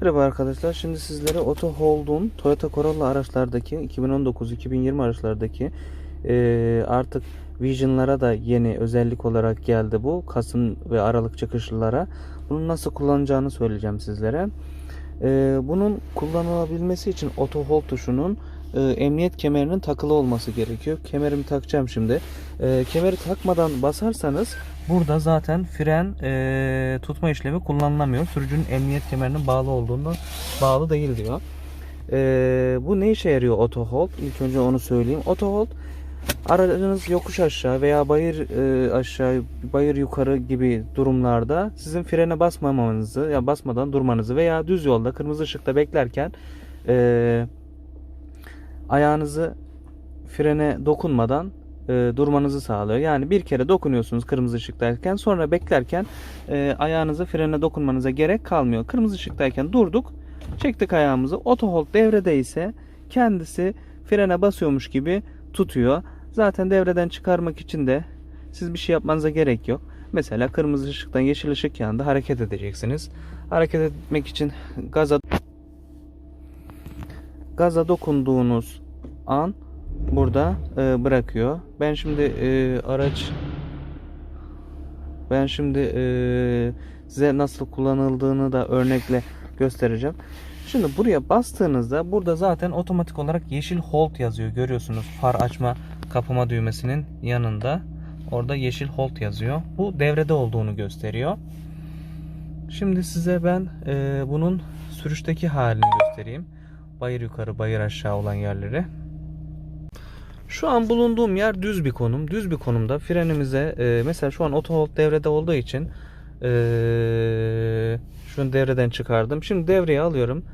Merhaba arkadaşlar. Şimdi sizlere Auto Hold'un Toyota Corolla araçlardaki 2019-2020 araçlardaki eee, artık Vision'lara da yeni özellik olarak geldi bu. Kasım ve Aralık çıkışlılara. Bunu nasıl kullanacağını söyleyeceğim sizlere. Eee, bunun kullanılabilmesi için Auto Hold tuşunun eee, emniyet kemerinin takılı olması gerekiyor. Kemerimi takacağım şimdi. Eee, kemeri takmadan basarsanız Burada zaten fren eee, tutma işlemi kullanılamıyor. Sürücünün emniyet kemerinin bağlı olduğundan bağlı değil diyor. Eee, bu ne işe yarıyor auto? İlk önce onu söyleyeyim. Auto aracınız yokuş aşağı veya bayır eee, aşağı, bayır yukarı gibi durumlarda sizin frene basmamanızı ya basmadan durmanızı veya düz yolda kırmızı ışıkta beklerken eee, ayağınızı frene dokunmadan e, durmanızı sağlıyor. Yani bir kere dokunuyorsunuz kırmızı ışıktayken sonra beklerken e, ayağınızı frene dokunmanıza gerek kalmıyor. Kırmızı ışıktayken durduk, çektik ayağımızı. Auto hold devrede ise kendisi frene basıyormuş gibi tutuyor. Zaten devreden çıkarmak için de siz bir şey yapmanıza gerek yok. Mesela kırmızı ışıktan yeşil ışık yandı hareket edeceksiniz. Hareket etmek için gaza gaza dokunduğunuz an burada e, bırakıyor. Ben şimdi e, araç ben şimdi e, size nasıl kullanıldığını da örnekle göstereceğim. Şimdi buraya bastığınızda burada zaten otomatik olarak yeşil hold yazıyor. Görüyorsunuz far açma kapama düğmesinin yanında. Orada yeşil hold yazıyor. Bu devrede olduğunu gösteriyor. Şimdi size ben e, bunun sürüşteki halini göstereyim. Bayır yukarı bayır aşağı olan yerleri. Şu an bulunduğum yer düz bir konum. Düz bir konumda frenimize e, mesela şu an auto hold devrede olduğu için e, şunu devreden çıkardım. Şimdi devreye alıyorum.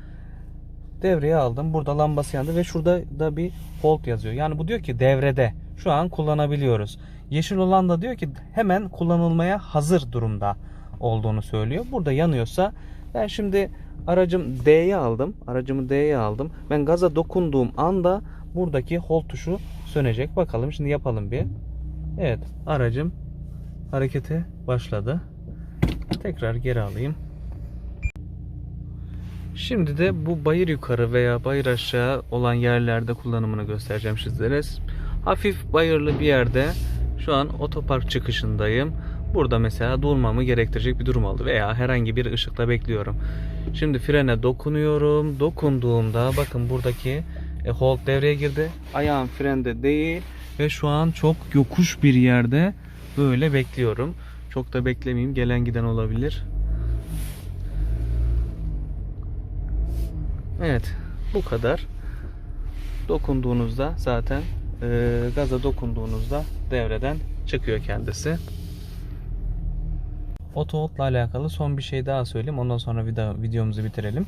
Devreye aldım. Burada lambası yandı ve şurada da bir hold yazıyor. Yani bu diyor ki devrede. Şu an kullanabiliyoruz. Yeşil olan da diyor ki hemen kullanılmaya hazır durumda olduğunu söylüyor. Burada yanıyorsa ben şimdi aracım D'ye aldım. Aracımı D'ye aldım. Ben gaza dokunduğum anda buradaki hold tuşu sönecek. Bakalım şimdi yapalım bir. Evet aracım harekete başladı. Tekrar geri alayım. Şimdi de bu bayır yukarı veya bayır aşağı olan yerlerde kullanımını göstereceğim sizlere. Hafif bayırlı bir yerde şu an otopark çıkışındayım. Burada mesela durmamı gerektirecek bir durum oldu veya herhangi bir ışıkta bekliyorum. Şimdi frene dokunuyorum. Dokunduğumda bakın buradaki e, hold devreye girdi. Ayağım frende değil ve şu an çok yokuş bir yerde böyle bekliyorum. Çok da beklemeyeyim. Gelen giden olabilir. Evet, bu kadar. Dokunduğunuzda zaten e, gaza dokunduğunuzda devreden çıkıyor kendisi. Otohot'la alakalı son bir şey daha söyleyeyim. Ondan sonra video, videomuzu bitirelim.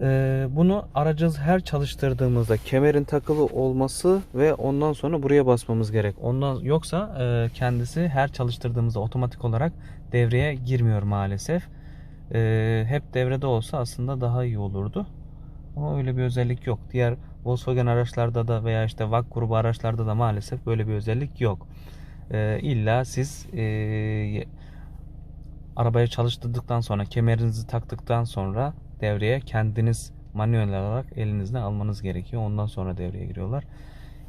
Ee, bunu aracınız her çalıştırdığımızda kemerin takılı olması ve ondan sonra buraya basmamız gerek. Ondan yoksa e, kendisi her çalıştırdığımızda otomatik olarak devreye girmiyor maalesef. Ee, hep devrede olsa aslında daha iyi olurdu. Ama öyle bir özellik yok. Diğer Volkswagen araçlarda da veya işte VAK grubu araçlarda da maalesef böyle bir özellik yok. Ee, illa siz e, arabaya çalıştırdıktan sonra kemerinizi taktıktan sonra devreye kendiniz manuel olarak elinizle almanız gerekiyor. Ondan sonra devreye giriyorlar.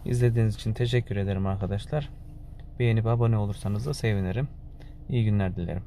İzlediğiniz için teşekkür ederim arkadaşlar. Beğenip abone olursanız da sevinirim. İyi günler dilerim.